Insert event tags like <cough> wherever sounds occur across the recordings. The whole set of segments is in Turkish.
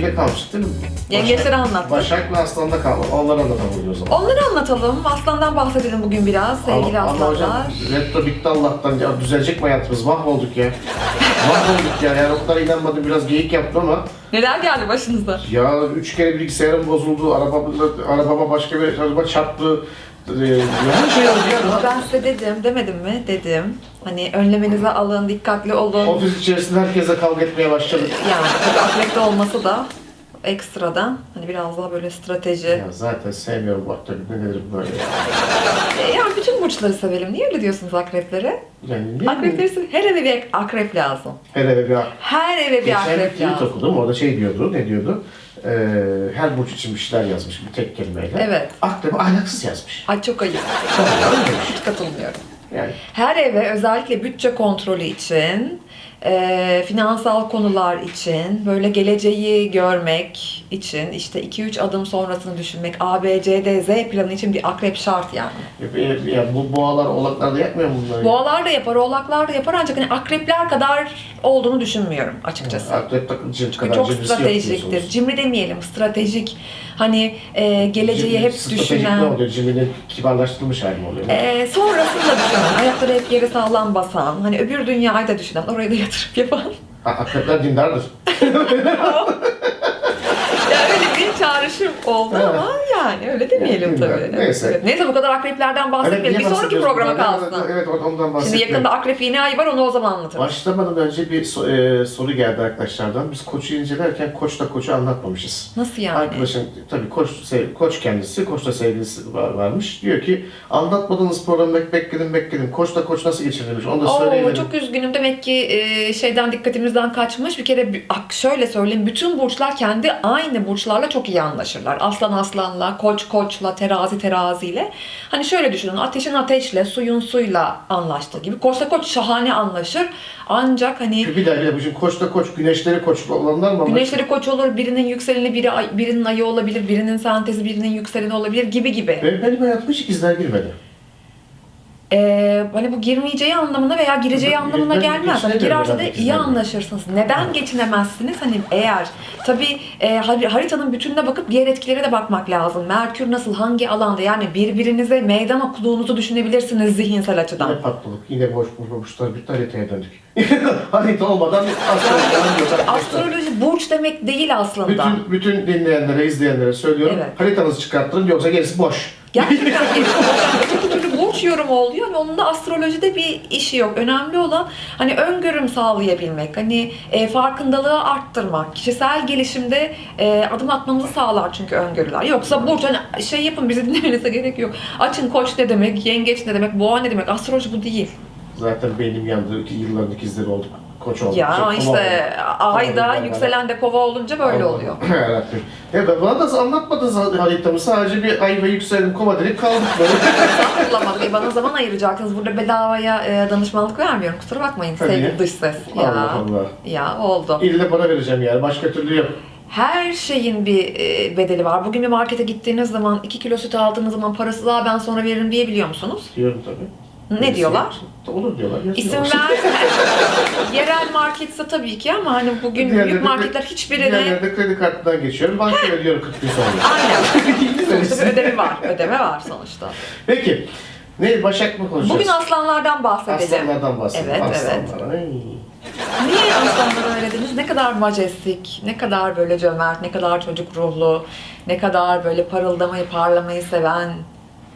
Şeyde kalmıştık değil mi? Yengeçleri Başak- anlattık. Başak'la Aslan'da kaldı. Onları anlatalım o zaman. Onları anlatalım. Aslandan bahsedelim bugün biraz sevgili ama, ama hocam aslanlar. retro bitti Allah'tan. Ya düzelecek mi hayatımız? Mahvolduk ya. Mahvolduk ya. Yani o kadar inanmadım. Biraz geyik yaptım ama. Neler geldi başınıza? Ya üç kere bilgisayarım bozuldu. Arabama, arabama başka bir araba çarptı. Ee, her şey oldu ya. Ben size dedim, demedim mi? Dedim. Hani önlemenize alın, dikkatli olun. Ofis içerisinde herkesle kavga etmeye başladık. Yani tabii akrepte olması da ekstradan hani biraz daha böyle strateji. Ya zaten sevmiyorum bu aktörü. Ne bu böyle ya? E, Yani bütün burçları sevelim. Niye öyle diyorsunuz akreplere? Yani ne Akrepleri se- her eve bir akrep lazım. Her eve bir Her eve bir Geçen akrep tweet lazım. okudum. Orada şey diyordu. Ne diyordu? Ee, her burç için bir şeyler yazmış. Bir tek kelimeyle. Evet. Akrebi ahlaksız yazmış. Ay çok ayıp. Hiç katılmıyorum. Yani Her eve özellikle bütçe kontrolü için, e, finansal konular için, böyle geleceği görmek için, işte 2-3 adım sonrasını düşünmek, A, B, C, D, Z planı için bir akrep şart yani. ya, ya bu boğalar, oğlaklar da yapmıyor mu bunları? Boğalar da yapar, oğlaklar da yapar ancak hani akrepler kadar olduğunu düşünmüyorum açıkçası. Akrep takıcı Çünkü kadar çok cimrisi yok stratejiktir. Cimri demeyelim, stratejik. Hani e, geleceği hep Stratejik ne düşünen. oluyor? Cimrinin kibarlaştırılmış hali mi oluyor? E, sonrasında düşünen, ayakları hep yere sağlam basan, hani öbür dünyayı da düşünen, oraya da yatırım yapan. Ha, Akrepler dindardır. <laughs> Ya öyle bir çağrışım oldu ama yani öyle demeyelim Evet, tabii. Neyse. evet. Neyse bu kadar akreplerden bahsetmeyelim. niye bir sonraki programa kalsın. Evet ondan Şimdi bahsetmeyelim. yakında akrep yeni ay var onu o zaman anlatırım. Başlamadan önce bir so- e, soru geldi arkadaşlardan. Biz koçu incelerken koçla koçu anlatmamışız. Nasıl yani? Arkadaşın tabii koç, sev- koç kendisi, koçla sevgilisi var, varmış. Diyor ki anlatmadığınız programı bek bekledim bekledim. Koçla koç nasıl geçirilmiş onu da Oo, söyleyelim. çok üzgünüm. Demek ki e, şeyden dikkatimizden kaçmış. Bir kere şöyle söyleyeyim. Bütün burçlar kendi aynı burçlarla çok iyi anlaşırlar. Aslan aslanla, koç koçla, terazi teraziyle. Hani şöyle düşünün. Ateşin ateşle, suyun suyla anlaştığı gibi. Koçla koç şahane anlaşır. Ancak hani Bir bir daha şimdi koçla koç, güneşleri koç olanlar mı? Güneşleri koç olur, birinin yükseleni biri birinin ayı olabilir, birinin sentezi birinin yükseleni olabilir gibi gibi. Benim, benim hayatıma hiç ikizler girmedi. Ee, hani bu girmeyeceği anlamına veya gireceği Ben- anlamına ben gelmez. Hani girerse de iyi anlaşırsınız. Neden geçinemezsiniz? Hani eğer tabii e, har- haritanın bütününe bakıp diğer etkilere de bakmak lazım. Merkür nasıl, hangi alanda? Yani birbirinize meydan okuduğunuzu düşünebilirsiniz zihinsel açıdan. Yine patladık, yine boş boşlar bitti haritaya döndük. <laughs> Harita olmadan astroloji. Astroloji burç demek değil aslında. Bütün, bütün dinleyenlere, izleyenlere söylüyorum. Evet. Haritanızı çıkarttırın yoksa gerisi boş. Gerçekten gerisi boş. <laughs> Yorumu oluyor ve onun da astrolojide bir işi yok. Önemli olan hani öngörüm sağlayabilmek, hani e, farkındalığı arttırmak, kişisel gelişimde e, adım atmanızı sağlar çünkü öngörüler. Yoksa burç hani şey yapın bizi <laughs> dinlemenize gerek yok. Açın koç ne demek, yengeç ne demek, boğa ne demek, astroloji bu değil. Zaten beynim yandı. ki Yılların ikizleri olduk. Koç olduk. Ya Çok işte tamam. ayda yükselen de kova olunca böyle oluyor. <laughs> Yarabbim. Ya ben bana da anlatmadınız haritamı. Sadece bir ay ve yükselen kova dedik kaldık böyle. <laughs> Hatırlamak, e, bana zaman ayıracaksınız. Burada bedavaya e, danışmanlık vermiyorum. Kusura bakmayın Tabii. sevgili dış ses. Ya. Allah Allah. Ya oldu. İlle para vereceğim yani. Başka türlü yok. Her şeyin bir e, bedeli var. Bugün bir markete gittiğiniz zaman 2 kilo süt aldığınız zaman parası daha ben sonra veririm diyebiliyor musunuz? Diyorum tabii. Ne diyorlar? Olur diyorlar. İsim <laughs> ver. Yerel marketse tabii ki ama hani bugün Diğerleri büyük de- marketler hiçbirine Diğerleri de kredi kartından geçiyorum. Bankaya ödüyorum 40 gün sonra. aynen. <laughs> sonuçta bir ödeme var. Ödeme var sonuçta. Peki. Ne Başak mı konuşacağız? Bugün aslanlardan bahsedelim. Aslanlardan bahsedelim. Evet, evet. Aslanlar. Ay. Niye aslanları öyle dediniz? Ne kadar majestik, ne kadar böyle cömert, ne kadar çocuk ruhlu, ne kadar böyle parıldamayı, parlamayı seven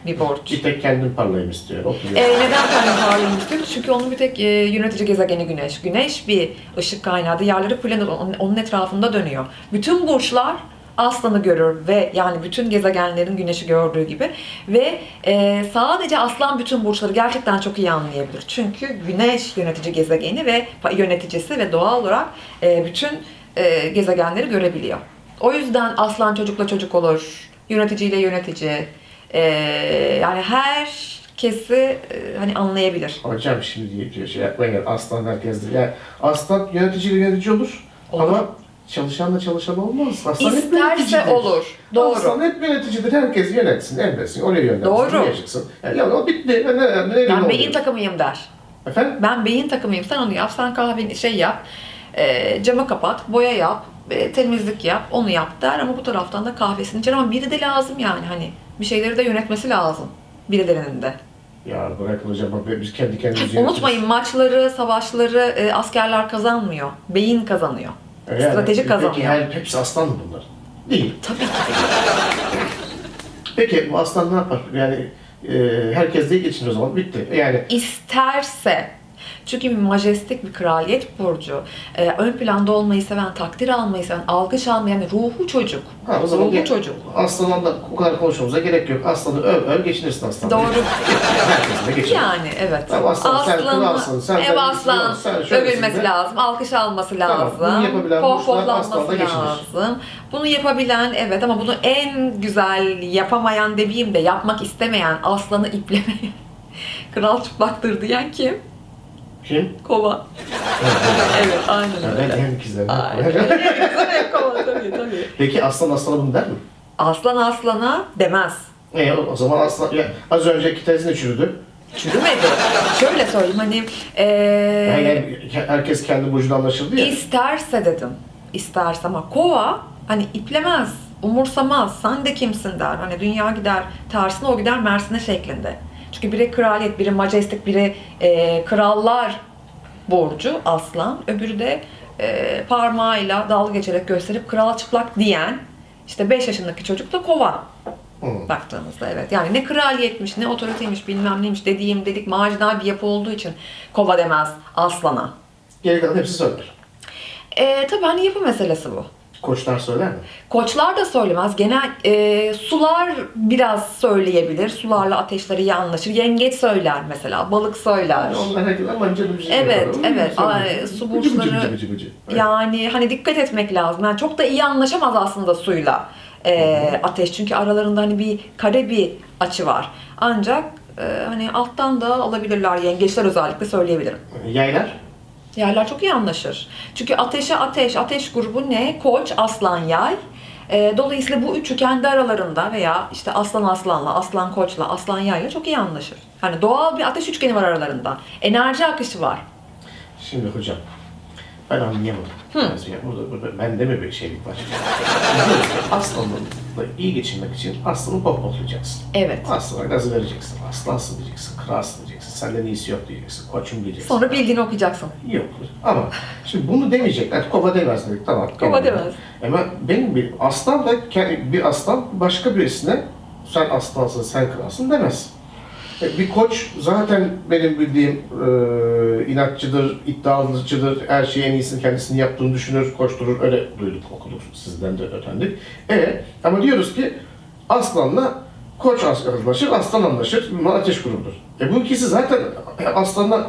bir burç. Bir tek kendim parlayayım istiyor. Oturuyor. E, neden kendi parlayayım istiyoruz? Çünkü onun bir tek e, yönetici gezegeni Güneş. Güneş bir ışık kaynağı, diğerleri planet onun, onun etrafında dönüyor. Bütün burçlar aslanı görür ve yani bütün gezegenlerin güneşi gördüğü gibi ve e, sadece aslan bütün burçları gerçekten çok iyi anlayabilir. Çünkü güneş yönetici gezegeni ve yöneticisi ve doğal olarak e, bütün e, gezegenleri görebiliyor. O yüzden aslan çocukla çocuk olur, yöneticiyle yönetici, e, yani herkesi e, hani anlayabilir. Hocam şimdi diyor şey yapmayın. Aslan herkesdir. Yani aslan yöneticiyle yönetici olur. Olur. Ama çalışanla çalışan olmaz. Aslan hep İsterse yöneticidir. olur. Doğru. Aslan hep yöneticidir. Herkes yönetsin, emretsin, oraya yönlensin, Doğru. oraya çıksın. Yani, ya o bitti. Ne, ne, ne, Ben beyin takımıyım der. Efendim? Ben beyin takımıyım. Sen onu yap. Sen kahveni şey yap. E, camı kapat, boya yap, e, temizlik yap, onu yap der ama bu taraftan da kahvesini içer ama biri de lazım yani hani bir şeyleri de yönetmesi lazım birilerinin de. Ya bırakın hocam bak biz kendi kendimizi. Unutmayın maçları, savaşları e, askerler kazanmıyor. Beyin kazanıyor. Yani, Strateji Peki kazanıyor. her, hepsi aslan mı bunlar? Değil. Tabii ki. Peki bu aslan ne yapar? Yani e, herkes de geçinir o zaman. Bitti. Yani İsterse çünkü majestik bir kraliyet burcu. e, ön planda olmayı seven, takdir almayı seven, alkış almayan yani ruhu çocuk. ha, o zaman ruhu çocuk. aslanla da o kadar konuşmamıza gerek yok. Aslanı öv öv geçinirsin aslanla. Doğru. Herkes de geçinir. Yani evet. Tamam, aslan, sen kralsın, sen ev aslan sen övülmesi de. lazım, alkış alması Tamam, lazım. bunu yapabilen pohpohlanması lazım. Bunu yapabilen evet ama bunu en güzel yapamayan demeyeyim de yapmak istemeyen, aslanı iplemeyen, <laughs> kral çıplaktır diyen kim? Kim? Kova. evet aynen ben öyle. hem ikizlerim. Aynen. <laughs> Evet, Kova tabii tabii. Peki aslan aslana bunu der mi? Aslan aslana demez. E, o, zaman aslan, ya, az önceki tezin de çürüdü. Çürümedi. Şöyle söyleyeyim hani Yani, eee yani herkes kendi burcuyla anlaşıldı ya. isterse dedim. İsterse ama kova hani iplemez, umursamaz. Sen de kimsin der. Hani dünya gider tersine o gider Mersin'e şeklinde. Çünkü biri kraliyet, biri majestik, biri eee, krallar burcu aslan. Öbürü de eee, parmağıyla dalga geçerek gösterip kral çıplak diyen işte 5 yaşındaki çocuk da kova. Hı. baktığımızda evet. Yani ne kraliyetmiş, ne otoriteymiş, bilmem neymiş dediğim dedik marjinal bir yapı olduğu için kova demez aslana. Geri kalan hepsi söyler. E, tabii hani yapı meselesi bu. Koçlar söyler mi? Koçlar da söylemez. Genel e, sular biraz söyleyebilir. Sularla ateşler iyi anlaşır. Yengeç söyler mesela. Balık söyler. Onlar herkes aman canım bir şey Evet, yapar. evet. Ay, su Bıcı bıcı burçları- bıcı bıcı bıcı. Evet. Yani hani dikkat etmek lazım. Yani çok da iyi anlaşamaz aslında suyla e, ateş. Çünkü aralarında hani bir kare bir açı var. Ancak e, hani alttan da alabilirler. Yengeçler özellikle söyleyebilirim. Yaylar? Yerler çok iyi anlaşır. Çünkü ateşe ateş, ateş grubu ne? Koç, aslan, yay. E, dolayısıyla bu üçü kendi aralarında veya işte aslan aslanla, aslan koçla, aslan yayla çok iyi anlaşır. Hani doğal bir ateş üçgeni var aralarında. Enerji akışı var. Şimdi hocam, ben anlayamadım. Hı. Yani burada, burada bende mi bir şeylik var? Aslanla iyi geçinmek için aslanı pohpohlayacaksın. Evet. Aslana gazı vereceksin. Aslansın diyeceksin, kralsın. Senden iyisi yok diyeceksin. Koçum diyeceksin. Sonra bildiğini okuyacaksın. Yok. Ama şimdi bunu demeyecekler. Kova demez dedik. Tamam. Kova demez. Ama benim bir aslan da bir aslan başka birisine sen aslansın, sen kralsın demez. E, Bir koç zaten benim bildiğim e, inatçıdır, iddialıcıdır, her şeyin en iyisini kendisini yaptığını düşünür, koşturur. Öyle duyduk, okuduk, sizden de öğrendik. Evet, ama diyoruz ki aslanla koç anlaşır, aslan anlaşır, bunlar ateş grubudur. E bu ikisi zaten aslanla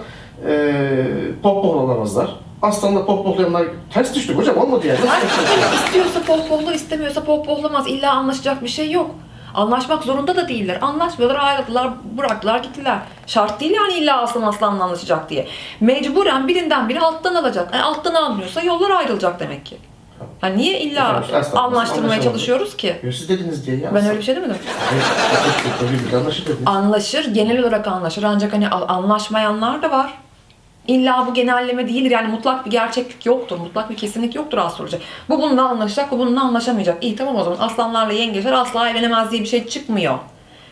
e, pohpoh olamazlar. Aslanla pohpohlayanlar ters düştük hocam olmadı yani. Nasıl düştük? istiyorsa pohpohlar, istemiyorsa pohpohlamaz. İlla anlaşacak bir şey yok. Anlaşmak zorunda da değiller. Anlaşmıyorlar, ayrıldılar, bıraktılar, gittiler. Şart değil yani illa aslan aslanla anlaşacak diye. Mecburen birinden biri alttan alacak. Yani alttan almıyorsa yollar ayrılacak demek ki. Hani niye illa anlaştırmaya çalışıyoruz ki? Ya Siz dediniz diye ya. Ben öyle bir şey demedim. Hayır, birbirine anlaşır genel olarak anlaşır. Ancak hani a- anlaşmayanlar da var. İlla bu genelleme değildir. Yani mutlak bir gerçeklik yoktur. Mutlak bir kesinlik yoktur astroloji. Bu bununla anlaşacak, bu bununla anlaşamayacak. İyi tamam o zaman aslanlarla yengeçler asla evlenemez diye bir şey çıkmıyor.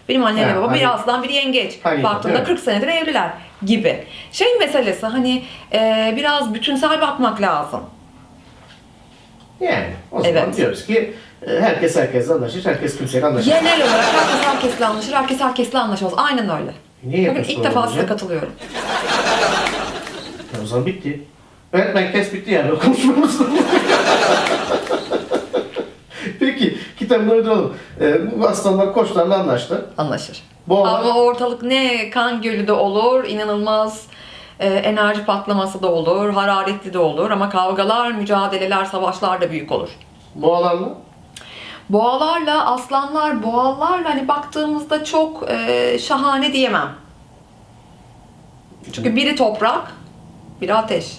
Benim annem Ha, babam hani- biri aslan biri yengeç. Hani, Baktığında evet. 40 senedir evliler gibi. Şey meselesi hani e, biraz bütünsel bakmak lazım. Yani o zaman Evet. diyoruz ki e, herkes herkesle anlaşır, herkes kimseyle anlaşır. Genel olarak herkes herkesle anlaşır, herkes herkesle anlaşamaz. Aynen öyle. Niye yapıyorsun ilk defa size katılıyorum. Ya O zaman bitti. Evet ben kes bitti yani konuşmamız. <laughs> Peki kitabını duralım. E, bu aslanlar koçlarla anlaştı. Anlaşır. Boğalar Ama ortalık ne kan gölü de olur, inanılmaz e, enerji patlaması da olur, hararetli de olur ama kavgalar, mücadeleler, savaşlar da büyük olur. boğalarla Boğalarla, aslanlar, boğalarla hani baktığımızda çok e, şahane diyemem. Çünkü biri toprak, biri ateş.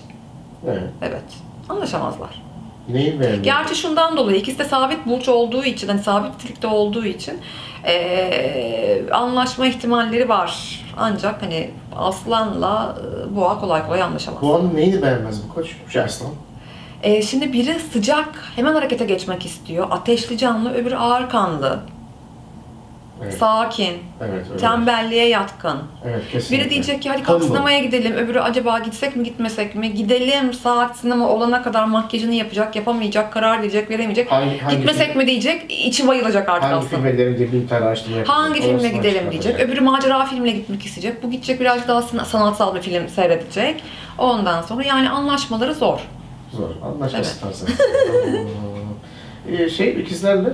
evet. Evet, anlaşamazlar. neyi beğendin? Gerçi şundan dolayı ikisi de sabit burç olduğu için, hani sabit nitelikte olduğu için eee, anlaşma ihtimalleri var. Ancak hani aslanla e, boğa kolay kolay anlaşamaz. Boğanın neyini beğenmez bu koç? Şu aslan. E, şimdi biri sıcak, hemen harekete geçmek istiyor. Ateşli canlı, öbürü ağır kanlı, Evet, sakin, evet, öyle. tembelliğe yatkın. Evet, kesinlikle. Biri diyecek ki hadi kalk Tombul. sinemaya gidelim. Öbürü acaba gitsek mi gitmesek mi? Gidelim saat sinema olana kadar makyajını yapacak, yapamayacak, karar verecek, veremeyecek. Hangi, hangi Gitmesek film- mi diyecek, içi bayılacak artık Hangi aslında. filme gidelim diye bir tane araştırma yapacak. Hangi filme gidelim diyecek. Öbürü macera filmine gitmek isteyecek. Bu gidecek birazcık daha sanatsal bir film seyredecek. Ondan sonra yani anlaşmaları zor. Zor. Anlaşması tarzı. <laughs> Ee, şey ikizlerle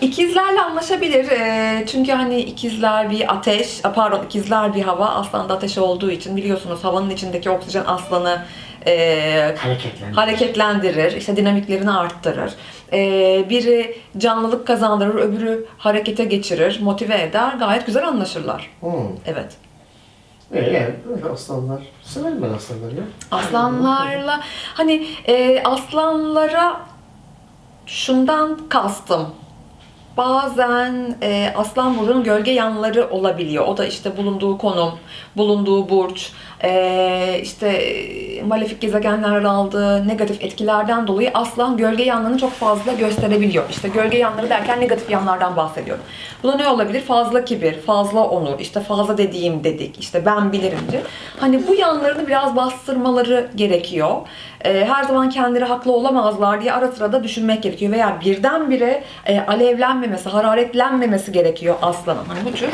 İkizlerle anlaşabilir. Ee, çünkü hani ikizler bir ateş, pardon ikizler bir hava. Aslan da ateş olduğu için biliyorsunuz havanın içindeki oksijen aslanı e, hareketlendir. hareketlendirir, işte dinamiklerini arttırır. Ee, biri canlılık kazandırır, öbürü harekete geçirir, motive eder. Gayet güzel anlaşırlar. Hmm. Evet. Ee, yani böyle aslanlar. Severim ben aslanları ya. Aslanlarla hani e, aslanlara şundan kastım. Bazen e, aslan burcunun gölge yanları olabiliyor. O da işte bulunduğu konum, bulunduğu burç, e, işte e, malefik gezegenler aldığı negatif etkilerden dolayı aslan gölge yanlarını çok fazla gösterebiliyor. İşte gölge yanları derken negatif yanlardan bahsediyorum. Bu ne olabilir? Fazla kibir, fazla onur, işte fazla dediğim dedik, işte ben bilirimci. Hani bu yanlarını biraz bastırmaları gerekiyor. Ee, her zaman kendileri haklı olamazlar diye ara sıra da düşünmek gerekiyor. Veya birdenbire e, alevlenmemesi, hararetlenmemesi gerekiyor aslanın. Hani bu tür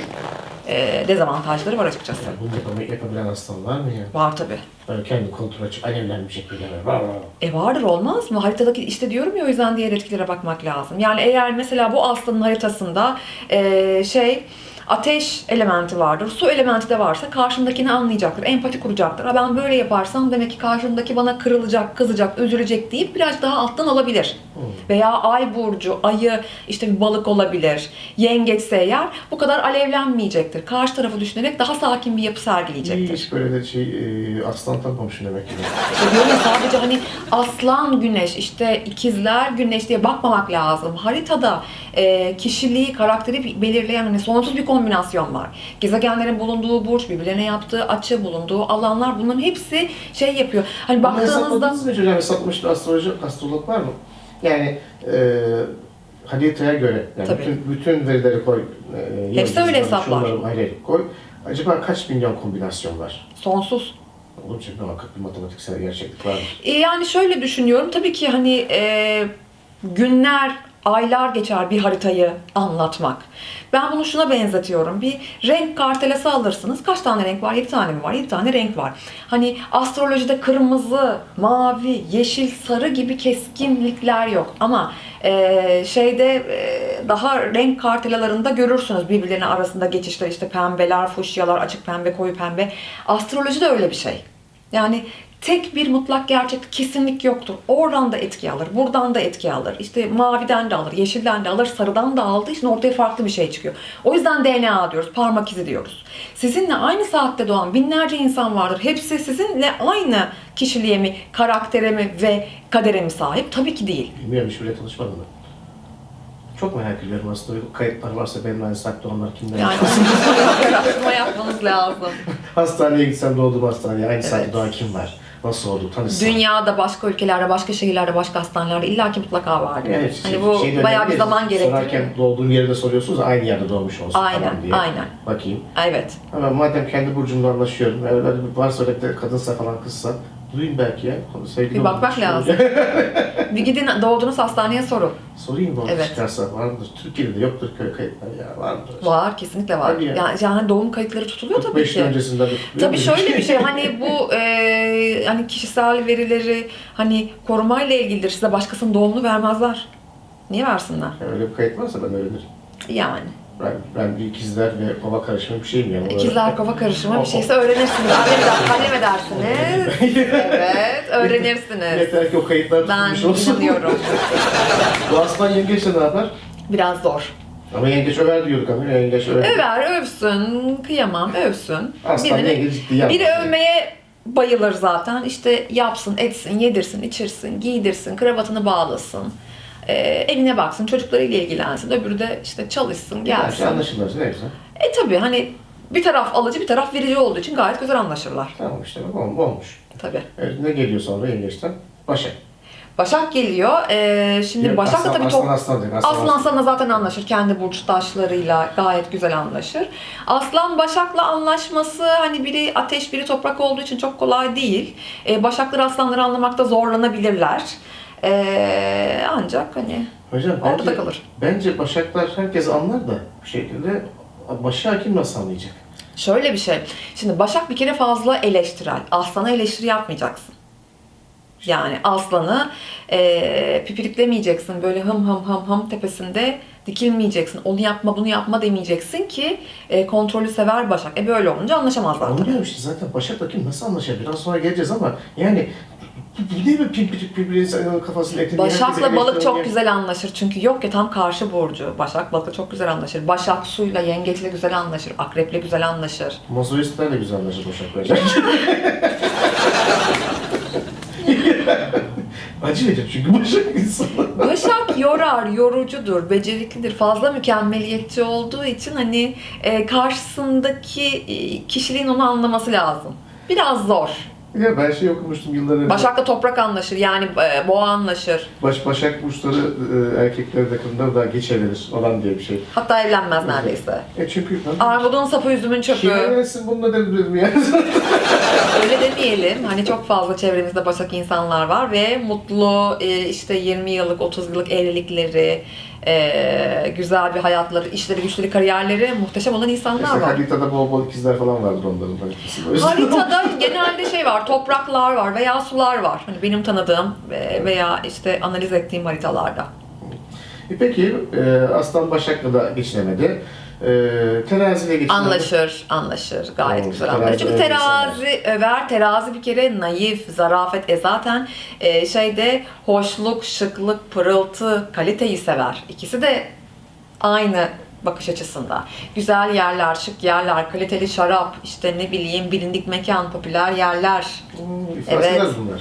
e, dezavantajları var açıkçası. Yani bunu yapamayı yapabilen aslanlar mı ya? Var tabi. Böyle kendi kontrol açıp alevlenmiş şekilde böyle. Var var. E vardır olmaz mı? Haritadaki işte diyorum ya o yüzden diğer etkilere bakmak lazım. Yani eğer mesela bu aslanın haritasında e, şey ateş elementi vardır, su elementi de varsa karşındakini anlayacaktır, empati kuracaktır. Ha ben böyle yaparsam demek ki karşımdaki bana kırılacak, kızacak, üzülecek deyip biraz daha alttan alabilir. Hmm. Veya ay burcu, ayı işte bir balık olabilir, yengeçse eğer bu kadar alevlenmeyecektir. Karşı tarafı düşünerek daha sakin bir yapı sergileyecektir. Hiç böyle de şey e, aslan tanımamışım demek ki. İşte diyorum ya sadece hani aslan güneş, işte ikizler güneş diye bakmamak lazım. Haritada e, kişiliği, karakteri belirleyen hani sonsuz bir kombinasyon var. Gezegenlerin bulunduğu burç, birbirlerine yaptığı açı, bulunduğu alanlar bunların hepsi şey yapıyor. Hani Bunu baktığınızda hesapladınız mı hocam? Hesaplamış bir astroloji, astrolog var mı? Yani e, haritaya göre, yani Tabii. bütün, bütün verileri koy. E, Hepsi yıldızları, öyle hesaplar. şunları, hayır, koy. Acaba kaç milyon kombinasyon var? sonsuz. Onun için muhakkak bir matematiksel gerçeklik vardır. E, yani şöyle düşünüyorum. Tabii ki hani e, günler, aylar geçer bir haritayı anlatmak. Ben bunu şuna benzetiyorum. Bir renk kartelası alırsınız. Kaç tane renk var? 7 tane mi var? 7 tane renk var. Hani astrolojide kırmızı, mavi, yeşil, sarı gibi keskinlikler yok. Ama e, şeyde e, daha renk kartelalarında görürsünüz birbirlerinin arasında geçişler işte pembeler, fuşyalar, açık pembe, koyu pembe. Astroloji de öyle bir şey. Yani tek bir mutlak gerçek kesinlik yoktur. Oradan da etki alır, buradan da etki alır. İşte maviden de alır, yeşilden de alır, sarıdan da aldığı için ortaya farklı bir şey çıkıyor. O yüzden DNA diyoruz, parmak izi diyoruz. Sizinle aynı saatte doğan binlerce insan vardır. Hepsi sizinle aynı kişiliğe mi, karaktere mi ve kadere mi sahip? Tabii ki değil. Bilmiyorum hiç bile tanışmadım ben. Çok merak ediyorum aslında kayıtlar varsa benim aynı saatte onlar kimler? Yani <laughs> araştırma yapmanız lazım. Hastaneye gitsem doğduğum hastaneye aynı saatte Evet. doğan kim var? Nasıl oldu? Tanışsam. Dünyada, başka ülkelerde, başka şehirlerde, başka hastanelerde illaki mutlaka vardır. Yani hani bu şey bayağı bir zaman gerektiriyor. Sorarken doğduğun yeri de soruyorsunuz aynı yerde doğmuş olsun Aynen, falan diye. aynen. Bakayım. Evet. Ama madem kendi burcumla anlaşıyorum, öyle bir varsa öyle kadınsa falan kızsa, duyayım belki ya. Sevgili Bir bakmak lazım. <laughs> bir gidin doğduğunuz hastaneye sorun. Sorayım mı Evet. çıkarsa var mıdır? Türkiye'de de yoktur köy kayıtları ya vardır. Var, kesinlikle var. Hadi ya. Yani, yani doğum kayıtları tutuluyor tabii 45 ki. yıl öncesinden de tutuluyor Tabii şöyle bir şey <laughs> hani bu hani kişisel verileri hani korumayla ilgilidir. Size başkasının doğumunu vermezler. Niye versinler? Öyle bir kayıt varsa ben öğrenirim. Yani. Ben, ben bir ikizler ve kova karışımı bir şeyim yani. İkizler kova karışımı bir şeyse öğrenirsiniz. Eder, kalem edersiniz. Evet, öğrenirsiniz. Yeter ki o kayıtlar Ben tutulmuş olsun. inanıyorum. Bu aslan yengeçle ne yapar? Biraz zor. Ama yengeç över diyorduk ama yengeç över. Över, övsün, kıyamam, övsün. Aslan Birini- yengeç ciddi. Biri övmeye bayılır zaten. İşte yapsın, etsin, yedirsin, içirsin, giydirsin, kravatını bağlasın. Ee, evine baksın, çocuklarıyla ilgilensin. Öbürü de işte çalışsın, gelsin. anlaşılırsa ne güzel. E tabii hani bir taraf alıcı, bir taraf verici olduğu için gayet güzel anlaşırlar. Tamam işte bak ol- olmuş. Tabii. Evet, ne geliyor sonra yengeçten? Başak. Başak geliyor. Ee, şimdi Ya, Başak da tabii aslan top... aslan aslan. Aslan'la zaten anlaşır. Kendi burçtaşlarıyla gayet güzel anlaşır. Aslan Başak'la anlaşması hani biri ateş biri toprak olduğu için çok kolay değil. Ee, Başaklar Aslanları anlamakta zorlanabilirler. Ee, ancak hani Hocam Orada bence, kalır. bence Başaklar herkes anlar da bir şekilde Başak kim nasıl anlayacak? şöyle bir şey. Şimdi Başak bir kere fazla eleştirel. Aslan'a eleştiri yapmayacaksın. Yani aslanı e, pipiriklemeyeceksin. Böyle hım hım hım hım tepesinde dikilmeyeceksin. Onu yapma bunu yapma demeyeceksin ki e, kontrolü sever Başak. E böyle olunca anlaşamazlar. Onu diyorum işte zaten Başak'la kim nasıl anlaşır? Biraz sonra geleceğiz ama yani değil mi pimpirik birbirinin insanın kafasının etini Başak'la balık çok güzel anlaşır. Çünkü yok ya tam karşı burcu. Başak balıkla çok güzel anlaşır. Başak suyla, yengeçle güzel anlaşır. Akreple güzel anlaşır. Mozoistlerle güzel anlaşır Başak bence. <laughs> <laughs> Acı verir çünkü Başak insanı. <laughs> Başak yorar, yorucudur, beceriklidir. Fazla mükemmeliyetçi olduğu için hani e, karşısındaki e, kişiliğin onu anlaması lazım. Biraz zor. Ya ben şey okumuştum yıllar önce. Başak'la toprak anlaşır. Yani e, boğa anlaşır. Baş, Başak burçları e, erkekleri de kadınları da geç evlenir falan diye bir şey. Hatta evlenmez neredeyse. E çünkü Armudun sapı üzümün Kim çöpü. evlensin bununla dedim ya. <laughs> Öyle demeyelim. Hani çok fazla çevremizde Başak insanlar var ve mutlu e, işte 20 yıllık, 30 yıllık evlilikleri, e, güzel bir hayatları, işleri, güçleri, kariyerleri muhteşem olan insanlar işte var. haritada bol bol ikizler falan vardır onların yüzden- <laughs> Haritada genelde şey var, topraklar var veya sular var. Hani benim tanıdığım veya işte analiz ettiğim haritalarda. E peki e, Aslan Başak'la da geçinemedi. E, teraziyle geçinemedi. Anlaşır, anlaşır. Gayet Oo, güzel terazi anlaşır. Çünkü terazi över, terazi bir kere naif, zarafet. E zaten e, şeyde hoşluk, şıklık, pırıltı, kaliteyi sever. İkisi de aynı bakış açısında. Güzel yerler, şık yerler, kaliteli şarap, işte ne bileyim bilindik mekan, popüler yerler. Hmm, Evet. bunlar.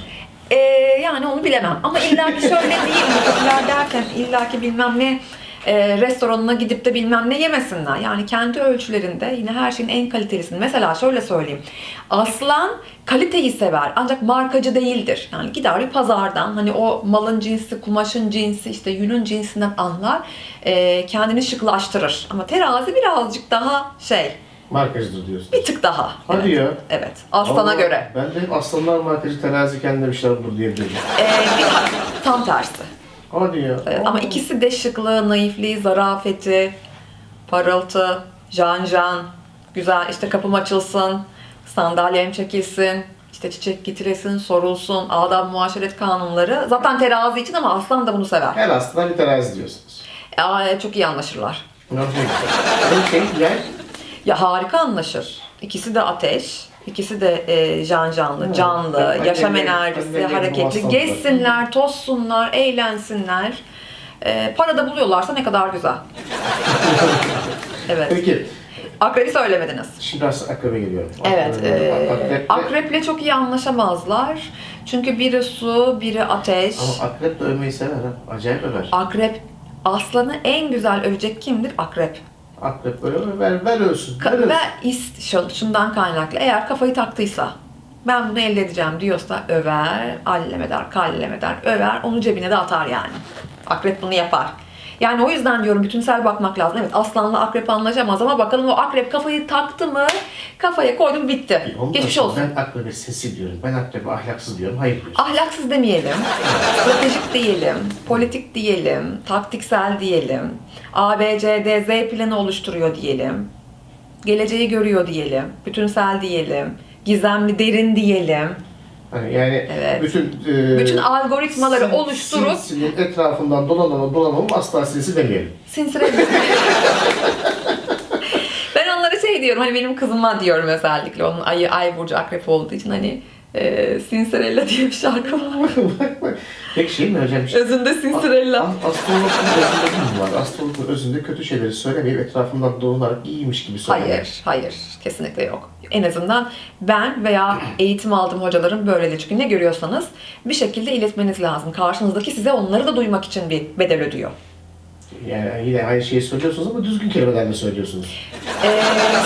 Ee, yani onu bilemem. Ama illaki şöyle değil. <laughs> popüler derken illaki bilmem ne e, restoranına gidip de bilmem ne yemesinler. Yani kendi ölçülerinde yine her şeyin en kalitelisini. Mesela şöyle söyleyeyim. Aslan kaliteyi sever ancak markacı değildir. Yani gider bir pazardan hani o malın cinsi, kumaşın cinsi, işte yünün cinsinden anlar. e, kendini şıklaştırır. Ama terazi birazcık daha şey, Markacıdır diyorsun. bir tık daha. Hadi evet. ya. Evet. Aslana Allah, göre. Ben de hep aslanlar markacı terazi kendine bir şeyler bulur diyebilirim. Ee, tam tersi. Hadi ya. Evet, ama ikisi de şıklığı, naifliği, zarafeti, parıltı, can can, güzel işte kapım açılsın, sandalyem çekilsin, işte çiçek getiresin, sorulsun, adab muaşeret kanunları. Zaten terazi için ama aslan da bunu sever. Her aslında bir terazi diyorsunuz. Aa, çok iyi anlaşırlar. Nasıl güzel. şey, yer, Ya harika anlaşır. İkisi de ateş, ikisi de e, can canlı, Hı. canlı, Annem- yaşam enerjisi, benim hareketli. aslanım. Gezsinler, tozsunlar, eğlensinler. E, para da buluyorlarsa ne kadar güzel. <laughs> evet. Peki, Akrebi söylemediniz. şimdi aslında akrebe geliyorum. Evet. Akrebe- e, akreple- akreple çok iyi anlaşamazlar. Çünkü biri su, biri ateş. Ama akrep de övmeyi sever ha. Acayip över. Akrep, aslanı en güzel övecek kimdir? Akrep. Akrep böyle ver, ver ölsün. Ver Ka- ölsün. ve ist, şu- şundan kaynaklı. Eğer kafayı taktıysa, ben bunu elde edeceğim diyorsa över, allem eder, kallem eder, över, onu cebine de atar yani. Akrep bunu yapar. Yani o yüzden diyorum bütünsel bakmak lazım. Evet aslanla akrep anlaşamaz ama bakalım o akrep kafayı taktı mı, kafaya koydum bitti. Ondan Geçmiş sonra olsun. Ben akrebe sesi diyorum. Ben akrebe ahlaksız diyorum. Hayır diyorsun. Ahlaksız demeyelim, stratejik diyelim, politik diyelim, taktiksel diyelim, A, B, C, D, Z planı oluşturuyor diyelim, geleceği görüyor diyelim, bütünsel diyelim, gizemli, derin diyelim. Hani yani Evet. bütün e, Bütün algoritmaları sin- oluşturup sinsinin etrafından dolanalım dolanalım asla sinsi demeyelim. sinsire <laughs> Ben onlara şey diyorum, hani benim kızıma diyorum özellikle, onun ayı, ay burcu akrep olduğu için hani e, Sinsirella diye bir şarkı var. <laughs> Bak bak. Peki şey mi hocam? Işte, Özünde Sinsirella. A- Astrologun özünde ne var? Astrologun özünde kötü şeyleri söylemeyip etrafından dolanarak iyiymiş gibi söylemek. Hayır, hayır. Kesinlikle yok. En azından ben veya eğitim aldığım hocalarım böyledir. Çünkü ne görüyorsanız bir şekilde iletmeniz lazım. Karşınızdaki size onları da duymak için bir bedel ödüyor. Yani yine aynı şeyi söylüyorsunuz ama düzgün kelimelerle söylüyorsunuz. Ee,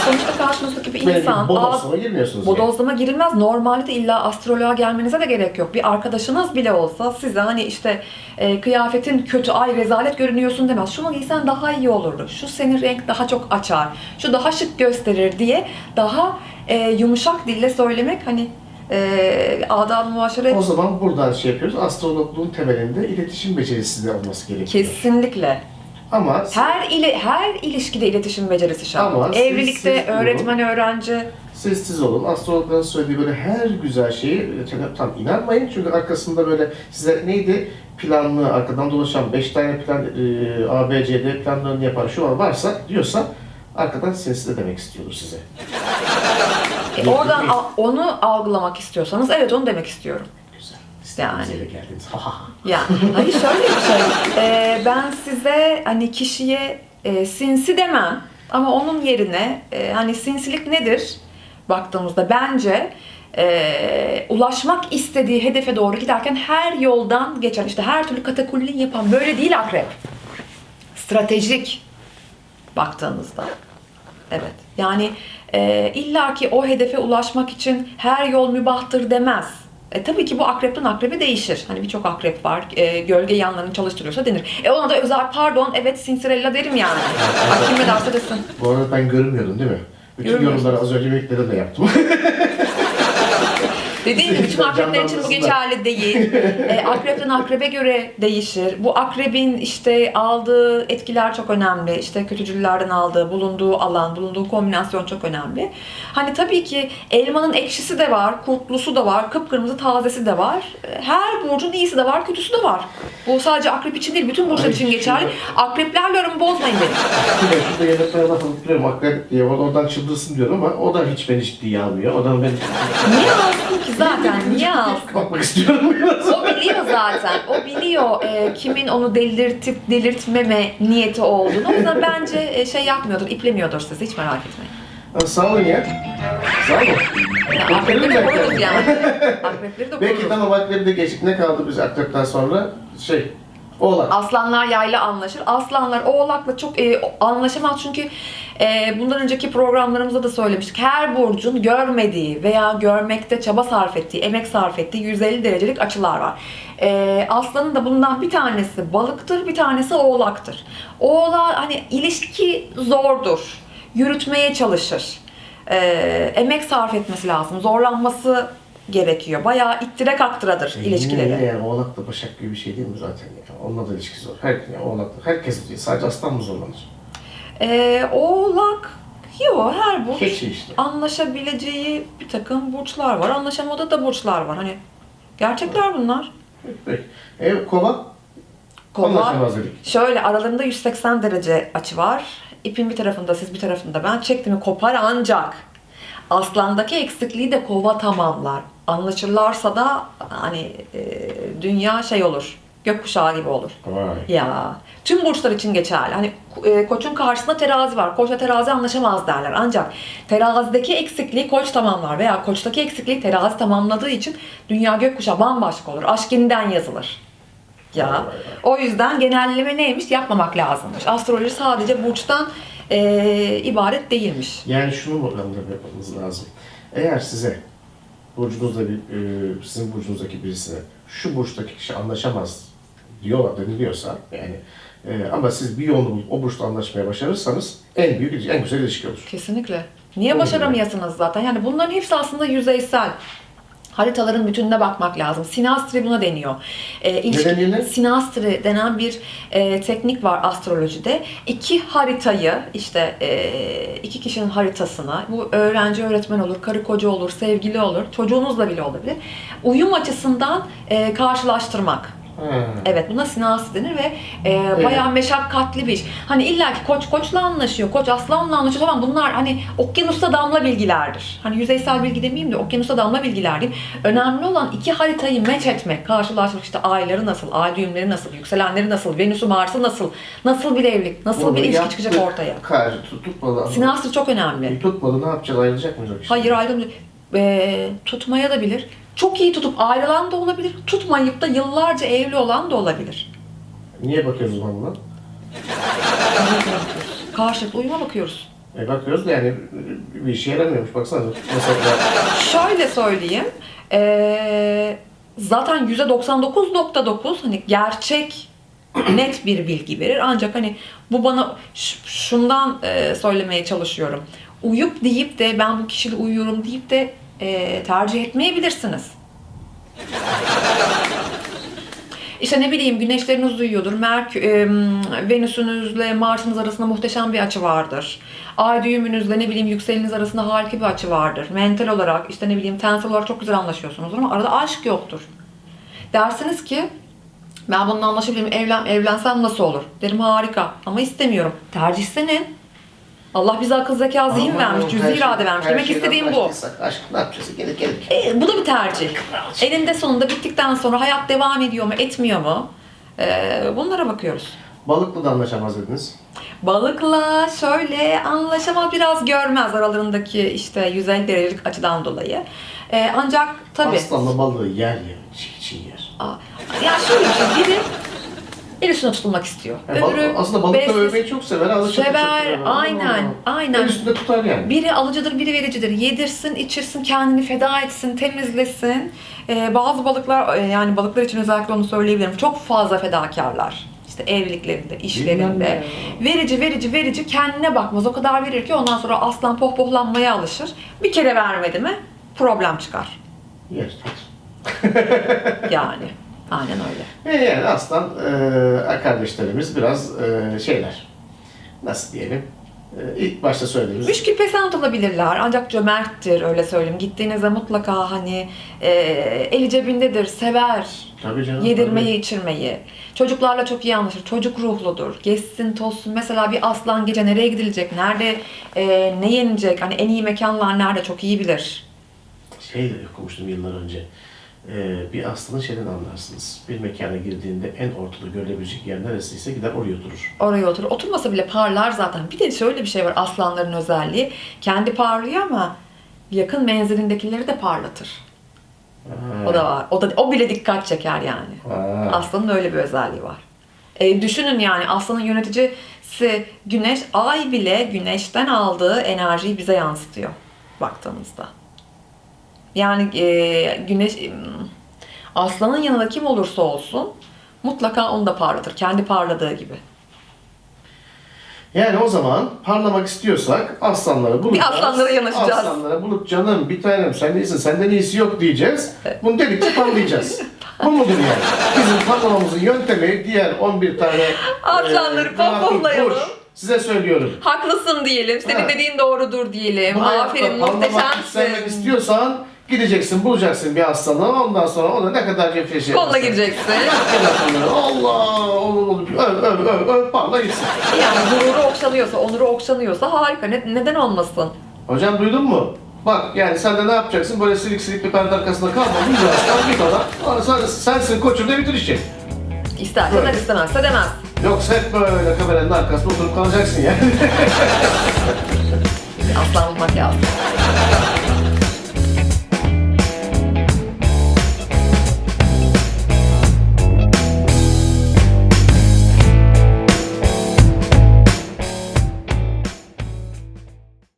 sonuçta karşınızdaki bir insan... "Aa, bodoslama girmiyorsunuz. yani. Bodozlama girilmez. Normalde de illa astroloğa gelmenize de gerek yok. Bir arkadaşınız bile olsa size hani işte e, kıyafetin kötü, ay rezalet görünüyorsun demez. Şunu giysen daha iyi olurdu. Şu senin renk daha çok açar. Şu daha şık gösterir diye daha e, yumuşak dille söylemek hani e, adab-ı O zaman buradan şey yapıyoruz. Astrologluğun temelinde iletişim becerisi de olması gerekiyor. kesinlikle. Ama siz- Her ili her ilişkide iletişim becerisi şart. Ama siz- Evlilikte siz öğretmen öğrenci sessiz olun. Astrologların söylediği böyle her güzel şeyi tam inanmayın. Çünkü arkasında böyle size neydi? Planlı, arkadan dolaşan 5 tane plan, e, A, B, C, D planlarını yapan şu an varsa diyorsa arkadan de demek istiyordur size. E, oradan al- onu algılamak istiyorsanız evet onu demek istiyorum. Yani. İstediğiniz yere geldiniz. Ha ha ha. Ya hani şöyle bir şey. e, ben size hani kişiye e, sinsi demem ama onun yerine e, hani sinsilik nedir baktığımızda bence e, ulaşmak istediği hedefe doğru giderken her yoldan geçen işte her türlü katakulli yapan böyle değil akrep. Stratejik baktığınızda. Evet. Yani e, illaki o hedefe ulaşmak için her yol mübahtır demez. E, tabii ki bu akrepten akrebe değişir. Hani birçok akrep var. E, gölge yanlarını çalıştırıyorsa denir. E ona da özel pardon evet sinsirella derim yani. <laughs> Ay, kim ne derse desin. Bu arada ben görmüyordum değil mi? Bütün Görmüyorsunuz. yorumları az önce bekledi de yaptım. <laughs> Dediğim gibi bütün akrepler için bu geçerli değil. <laughs> E, akrepten akrebe göre değişir. Bu akrebin işte aldığı etkiler çok önemli. İşte kötücüllerden aldığı, bulunduğu alan, bulunduğu kombinasyon çok önemli. Hani tabii ki elmanın ekşisi de var, kurtlusu da var, kıpkırmızı tazesi de var. E, Her burcun iyisi de var, kötüsü de var. Bu sadece akrep için değil, bütün burçlar için geçerli. şimdi- Akreplerle aramı bozmayın benim. Şurada, yönetmene laf alıp duruyorum. Akrep diye oradan çıldırsın diyorum ama o da hiç beni ciddiye almıyor. O da beni Niye alsın ki zaten? Niye alsın? bakmak istiyorum biraz. <laughs> O biliyor zaten. O biliyor e, kimin onu delirtip delirtmeme niyeti olduğunu. O yüzden bence e, şey yapmıyordur, iplemiyordur sizi. Hiç merak etmeyin. Ha, Sağ olun ya. Sağ olun. Yani <laughs> akrepleri de koruruz yani. Akrepleri de Belki koruruz. tamam akrebi de geçtik. Ne kaldı biz akrepten sonra? Şey, oğlak. Aslanlar yayla anlaşır. Aslanlar oğlakla çok e, anlaşamaz çünkü e, bundan önceki programlarımızda da söylemiştik. Her burcun görmediği veya görmekte çaba sarf ettiği, emek sarf ettiği 150 derecelik açılar var. E, aslanın da bundan bir tanesi balıktır, bir tanesi oğlaktır. Oğlak hani ilişki zordur. Yürütmeye çalışır. E, emek sarf etmesi lazım. Zorlanması gerekiyor. Bayağı ittire kaktıradır ilişkileri. Yine yani oğlak da başak gibi bir şey değil mi zaten? Ya? Onunla da ilişki zor. Her, yani oğlak, herkes değil. Sadece aslan mı zorlanır? Ee, oğlak, yok her burç Keçi işte. anlaşabileceği bir takım burçlar var. Anlaşamadığı da burçlar var. Hani gerçekler bunlar. Peki. E, kova? Kova, şöyle aralarında 180 derece açı var. İpin bir tarafında siz bir tarafında ben çektiğimi kopar ancak aslandaki eksikliği de kova tamamlar. Anlaşırlarsa da hani e, dünya şey olur. Gökkuşağı gibi olur. Vay. Ya tüm burçlar için geçerli. Hani e, koçun karşısında terazi var. Koçla terazi anlaşamaz derler. Ancak terazideki eksikliği koç tamamlar veya koçtaki eksikliği terazi tamamladığı için dünya gökkuşağı bambaşka olur. Aşk yeniden yazılır. Ya Vay vay vay. o yüzden genelleme neymiş? Yapmamak lazımmış. Astroloji sadece burçtan e, ibaret değilmiş. Yani şunu anlamda yapmamız lazım? Eğer size burcunuzda bir, e, sizin burcunuzdaki birisine şu burçtaki kişi anlaşamaz diyorlar deniliyorsa yani e, ama siz bir yolunu bulup o burçta anlaşmaya başarırsanız en büyük, en güzel ilişki olur. Kesinlikle. Niye Olur başaramayasınız zaten? Yani bunların hepsi aslında yüzeysel. Haritaların bütününe bakmak lazım. Sinastri buna deniyor. Ee, ilişki-? Sinastri denen bir e, teknik var astrolojide. İki haritayı, işte e, iki kişinin haritasını, bu öğrenci öğretmen olur, karı koca olur, sevgili olur, çocuğunuzla bile olabilir. Uyum açısından e, karşılaştırmak. Evet buna sinasi denir ve e, bayağı meşakkatli bir iş. Hani illa ki koç koçla anlaşıyor, koç aslanla anlaşıyor ama bunlar hani okyanusta damla bilgilerdir. Hani yüzeysel bilgi demeyeyim de okyanusta damla bilgiler diyeyim. Önemli olan iki haritayı meç etmek, karşılaştırmak işte ayları nasıl, ay düğümleri nasıl, yükselenleri nasıl, Venüs'ü Mars'ı nasıl, nasıl bir evlilik, nasıl Bunu bir ilişki çıkacak ortaya. Karşı tut- tutmadı. Sinastri çok önemli. Tutmadı ne yapacağız ayrılacak mıyız? Hayır ayrılmayacak. E, tutmaya da bilir. Çok iyi tutup ayrılan da olabilir. Tutmayıp da yıllarca evli olan da olabilir. Niye bakıyoruz buna? Bakıyoruz. Karşılıklı uyuma bakıyoruz. E bakıyoruz da yani bir işe yaramıyormuş baksana. Mesela Şöyle söyleyeyim. Ee, zaten %99.9 hani gerçek net bir bilgi verir. Ancak hani bu bana şundan e, söylemeye çalışıyorum. Uyup deyip de ben bu kişiyle uyuyorum deyip de e, tercih etmeyebilirsiniz. İşte ne bileyim güneşleriniz uyuyordur. Merkür, e, Venüs'ünüzle Mars'ınız arasında muhteşem bir açı vardır. Ay düğümünüzle ne bileyim yükseleniz arasında harika bir açı vardır. Mental olarak işte ne bileyim tensel olarak çok güzel anlaşıyorsunuzdur ama arada aşk yoktur. Dersiniz ki ben bununla anlaşabilirim. Evlen, evlensem nasıl olur? Derim harika ama istemiyorum. Tercih senin. Allah bize akıl zeka zihin Aman vermiş, cüzi her şey- irade vermiş. her Demek şeyden istediğim bu. Aşk ne yapacağız? Gelir gelir. E, bu da bir tercih. Elinde sonunda bittikten sonra hayat devam ediyor mu, etmiyor mu? E, bunlara bakıyoruz. Balıkla da anlaşamaz dediniz. Balıkla şöyle anlaşamaz biraz görmez aralarındaki işte 150 derecelik açıdan dolayı. E, ancak tabii Aslanla balığı yer yer. Çiğ çiğ yer. Aa, ya şöyle bir şey biri el üstüne tutulmak istiyor. Yani Öbürü aslında balık da beslesin. övmeyi çok sever. alışık Sever, aynen, Aa, aynen. El üstünde tutar yani. Biri alıcıdır, biri vericidir. Yedirsin, içirsin, kendini feda etsin, temizlesin. Ee, bazı balıklar, e, yani balıklar için özellikle onu söyleyebilirim. Çok fazla fedakarlar. İşte evliliklerinde, işlerinde. Verici, verici, verici kendine bakmaz. O kadar verir ki ondan sonra aslan pohpohlanmaya alışır. Bir kere vermedi mi problem çıkar. Yer. Yani. Aynen öyle. E yani aslan e, kardeşlerimiz biraz e, şeyler. Nasıl diyelim? E, ilk başta söylediğimiz. Müşkül pesant olabilirler ancak cömerttir öyle söyleyeyim. Gittiğinizde mutlaka hani e, eli cebindedir, sever. Tabii canım. Yedirmeyi, içirmeyi. Çocuklarla çok iyi anlaşır. Çocuk ruhludur. Gezsin, tozsun. Mesela bir aslan gece nereye gidilecek? Nerede e, ne yenecek? Hani en iyi mekanlar nerede? Çok iyi bilir. Şey de okumuştum yıllar önce. E, bir aslanın şeyden anlarsınız. Bir mekana girdiğinde en ortada görülebilecek yer neresiyse gider oraya oturur. Oraya oturur. Oturmasa bile parlar zaten. Bir de şöyle bir şey var aslanların özelliği. Kendi parlıyor ama yakın menzilindekileri de parlatır. O da var. O da o bile dikkat çeker yani. Ha. Aslanın öyle bir özelliği var. E, düşünün yani aslanın yöneticisi güneş, ay bile güneşten aldığı enerjiyi bize yansıtıyor baktığımızda. Yani e, güneş hmm, aslanın yanında kim olursa olsun mutlaka onu da parlatır. Kendi parladığı gibi. Yani o zaman parlamak istiyorsak aslanları bulacağız. aslanlara yanaşacağız. Aslanlara bulup canım bir tanem sen iyisin senden iyisi yok diyeceğiz. Bunu dedikçe parlayacağız. <laughs> Bu mudur yani? Bizim parlamamızın yöntemi diğer 11 tane Aslanları e, grafik pohpohlayalım. burç. Size söylüyorum. Haklısın diyelim. Senin Ha. dediğin doğrudur diyelim. Bu Aferin muhteşemsin. istiyorsan gideceksin bulacaksın bir aslanı ondan sonra ona ne kadar cefreşi Koluna gireceksin. Allah olur olur öv öv öv öv parla gitsin. Yani gururu okşanıyorsa, onuru okşanıyorsa harika. Ne- neden olmasın? Hocam duydun mu? Bak yani sen de ne yapacaksın? Böyle silik silik bir perde arkasında kalma. Bir aslan git ona. Ona sen, sensin koçum de bitir işi. İsterse Böyle. der istemezse demez. Yoksa hep böyle kameranın arkasında oturup kalacaksın yani. <laughs> Aslan bulmak lazım.